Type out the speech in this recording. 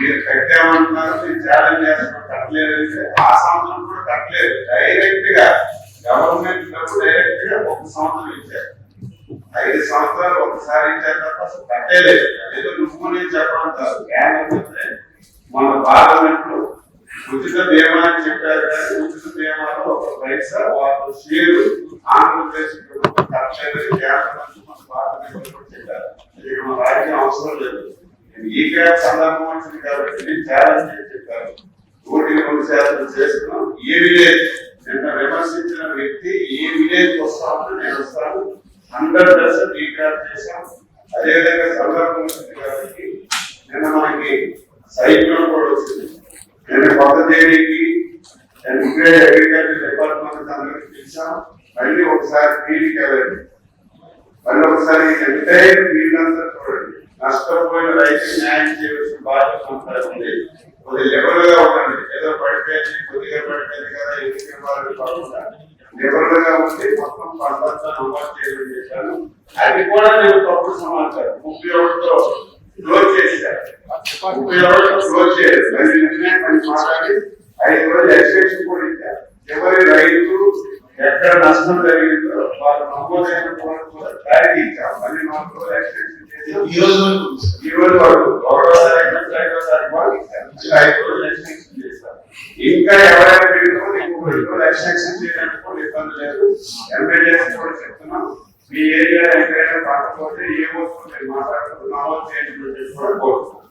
మీరు కట్టామంటున్నారు మీరు ఛాలెంజ్ చేస్తున్నారు కట్టలేదు ఆ సంవత్సరం కూడా కట్టలేదు. డైరెక్ట్గా గవర్నమెంట్ డబ్బు డైరెక్ట్గా ఒక సంవత్సరం ఇచ్చారు. ఐదు సంవత్సరాలు ఒకసారి ఇచ్చారు తప్ప అసలు కట్టలేదు. ఏదో నువ్వు నేను చెప్పడం కాదు మన పార్లమెంట్లో ఉచిత బీమా అని చెప్పారు కానీ ఉచిత బీమాలో ఒక పైసా వాళ్ళు షేరు ఆంధ్రప్రదేశ్ ప్రభుత్వం కట్టలేదు కేంద్ర మన పార్లమెంట్ చెప్పారు. ఇక మన రాజ్యం అవసరం లేదు. ఈ క్యాప్ సందర్భం వచ్చింది కాబట్టి నేను ఛాలెంజ్ చేసి చెప్పాను. నూటి రెండు శాతం చేస్తున్నాం. ఏ విలేజ్ నిన్న విమర్శించిన వ్యక్తి ఏ విలేజ్ వస్తామో నేను వస్తాను. హండ్రెడ్ పర్సెంట్ ఈ క్యాప్ చేశాం అదేవిధంగా సందర్భం వచ్చింది కాబట్టి నిన్న మనకి సైక్లోన్ కూడా వచ్చింది. నేను కొత్త తేదీకి ఇంగ్రేడ్ అగ్రికల్చర్ డిపార్ట్మెంట్ అందరికి పిలిచాం. మళ్ళీ ఒకసారి ఫీల్డ్కి వెళ్ళండి. మళ్ళీ ఒకసారి ఎంటైర్ ఫీల్డ్ అంతా నష్టపోయిన రైతు న్యాయం చేయవలసిన బాధ్యత అంతా ఉంది కొద్ది లెవెల్గా ఉండండి. ఏదో పడిపోయింది కొద్దిగా పడిపోయింది కదా ఎందుకు వాళ్ళు కాకుండా లెవెల్గా ఉండి మొత్తం పంట అంతా నమోదు చేయమని చెప్పాను. అది కూడా నేను తప్పుడు సమాచారం. ముప్పై ఒకటితో క్లోజ్ చేశారు ముప్పై ఒకటితో క్లోజ్ చేయాలి. మళ్ళీ నిన్నే మళ్ళీ మాట్లాడి ఐదు రోజులు ఎక్స్టెన్షన్ కూడా ఇచ్చారు ఎవరి రైతు ఎక్కడ నష్టం జరిగిందో వాళ్ళు నమోదైన క్లారిటీ ఇచ్చాం మళ్ళీ చేసి ఈ రోజు వరకు. ఈ రోజు వరకు. ఒకటో తారీఖు నుంచి ఐదో తారీఖు వరకు ఇచ్చారు. ఐదు రోజులు ఎక్స్టెన్షన్ చేశారు. ఇంకా ఎవరైనా పెట్టుకో ఇంకొక రెండు రోజులు ఎక్స్టెన్షన్ చేయడానికి కూడా ఇబ్బంది లేదు. ఎమ్మెల్యేస్ కూడా చెప్తున్నాం. మీ ఏరియా ఎక్కడైనా కాకపోతే ఏ వస్తువు మీరు మాట్లాడుతున్నామో చేయండి కూడా కోరుతున్నాం